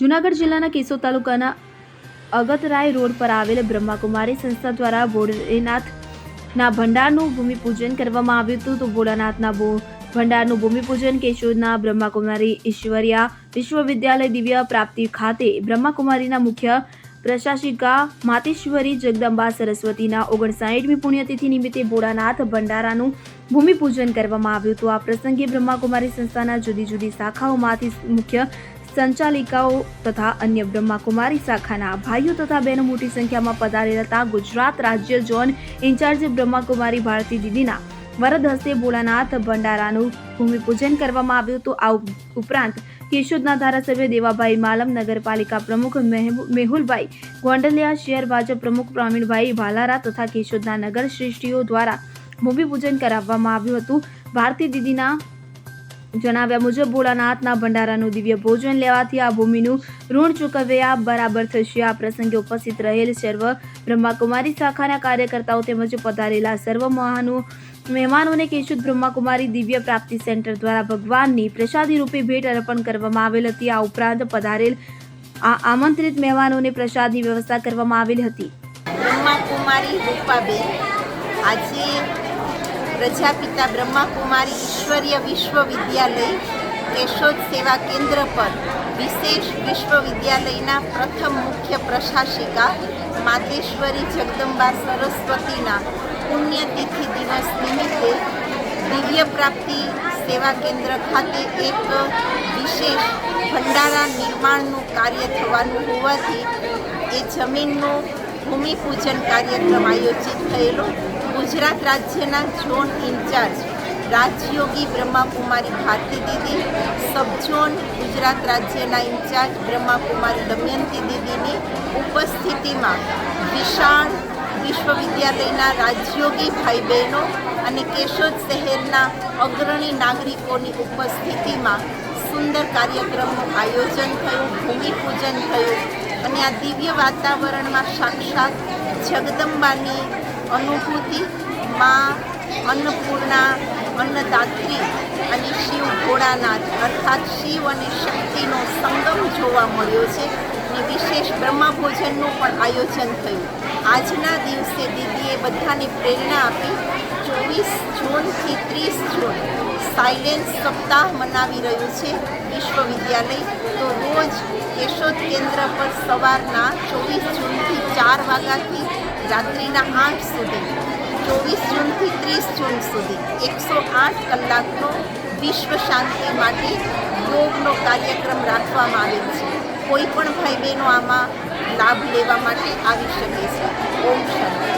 જૂનાગઢ જિલ્લાના કેશોદ તાલુકાના અગતરાય રોડ પર આવેલ બ્રહ્માકુમારી સંસ્થા દ્વારા ભોળેનાથના ભંડારનું ભૂમિપૂજન કરવામાં આવ્યું હતું. તો ભોળાનાથના ભંડારનું ભૂમિપૂજન કેશોદના બ્રહ્માકુમારી ઈશ્વરિયા વિશ્વવિદ્યાલય દિવ્ય પ્રાપ્તિ ખાતે બ્રહ્માકુમારીના મુખ્ય પ્રશાસિકા માતેશ્વરી જગદંબા સરસ્વતીના ઓગણસાઠમી પુણ્યતિથિ નિમિત્તે ભોળાનાથ ભંડારાનું ભૂમિપૂજન કરવામાં આવ્યું હતું. આ પ્રસંગે બ્રહ્માકુમારી સંસ્થાના જુદી જુદી શાખાઓમાંથી મુખ્ય સંચાલિકાઓ તથા અન્ય બ્રહ્માકુમારી શાખાના ભાઈઓ તથા બહેનો મોટી સંખ્યામાં પધારેલા હતા ગુજરાત રાજ્ય ઝોન ઇન્ચાર્જ બ્રહ્માકુમારી ભારતી દીદીના વરદ હસ્તે ભોળાનાથ ભંડારાનું ભૂમિપૂજન કરવામાં આવ્યું હતું. આ ઉપરાંત કેશોદના ધારાસભ્ય દેવાભાઈ માલમ, નગરપાલિકા પ્રમુખ મેહુલભાઈ ગોંડલિયા, શહેર ભાજપ પ્રમુખ પ્રવીણભાઈ ભાલારા તથા કેશોદના નગર શ્રેષ્ઠીઓ દ્વારા ભૂમિપૂજન કરાવવામાં આવ્યું હતું. ભારતી દીદીના જણાવ્યા મુજબ ભોળાનાથના ભંડારાનું દિવ્ય ભોજન લેવાથી આ ભૂમિનું ઋણ ચૂકવ્યા બરાબર થશે. આ પ્રસંગે ઉપસ્થિત રહેલ સર્વ બ્રહ્માકુમારી શાખાના કાર્યકર્તાઓ તેમજ પધારેલા સર્વ મહાનુ મહેમાનોને કેશુદ બ્રહ્માકુમારી દિવ્ય પ્રાપ્તિ સેન્ટર દ્વારા ભગવાનની પ્રસાદી રૂપે ભેટ અર્પણ કરવામાં આવેલ હતી. આ ઉપરાંત પધારેલ આ આમંત્રિત મહેમાનોને પ્રસાદની વ્યવસ્થા કરવામાં આવેલ હતી. બ્રહ્માકુમારી રૂપાબેન આજે પ્રજાપિતા બ્રહ્માકુમારી ઈશ્વરીય વિશ્વવિદ્યાલય, કેશોદ સેવા કેન્દ્ર પર વિશેષ વિશ્વવિદ્યાલયના પ્રથમ મુખ્ય પ્રશાસિકા માતેશ્વરી જગદંબા સરસ્વતીના પુણ્યતિથિ દિવસ નિમિત્તે દિવ્ય પ્રાપ્તિ સેવા કેન્દ્ર ખાતે એક વિશેષ ભંડારા નિર્માણનું કાર્ય થવાનું હોવાથી એ જમીનનું ભૂમિપૂજન કાર્યક્રમ આયોજિત થયેલો ગુજરાત રાજ્યના zone incharge Rajyogi Brahmakumari Bharati Didi subzone Gujarat રાજ્યના ઇન્ચાર્જ બ્રહ્માકુમારી દમયંતી દીદીની ઉપસ્થિતિમાં વિશાળ વિશ્વવિદ્યાલયના રાજયોગી ભાઈ બહેનો અને કેશોદ શહેરના અગ્રણી નાગરિકોની ઉપસ્થિતિમાં સુંદર કાર્યક્રમનું આયોજન થયું, ભૂમિપૂજન થયું અને આ દિવ્ય વાતાવરણમાં સાક્ષાત જગદંબાની અનુભૂતિ, માં, અન્નપૂર્ણા, અન્નદાત્રી અને શિવ ભોળાનાથ. અર્થાત શિવ અને શક્તિનો સંગમ જોવા મળ્યો છે અને વિશેષ બ્રહ્મભોજનનું પણ આયોજન થયું. આજના દિવસે દીદીએ બધાને પ્રેરણા આપી ચોવીસ જૂનથી સાયલેન્સ સપ્તાહ મનાવી રહ્યું છે વિશ્વવિદ્યાલય. તો રોજ કેશોદ કેન્દ્ર પર સવારના ચોવીસ જૂનથી ચાર વાગ્યાથી રાત્રિના આઠ સુધી, ચોવીસ જૂનથી ત્રીસ જૂન સુધી, એકસો આઠ કલાકનો વિશ્વ શાંતિ માટે યોગનો કાર્યક્રમ રાખવામાં આવેલ છે. કોઈ પણ ભાઈ બહેનો આમાં લાભ લેવા માટે આવી શકે છે. ઓમ શાંતિ.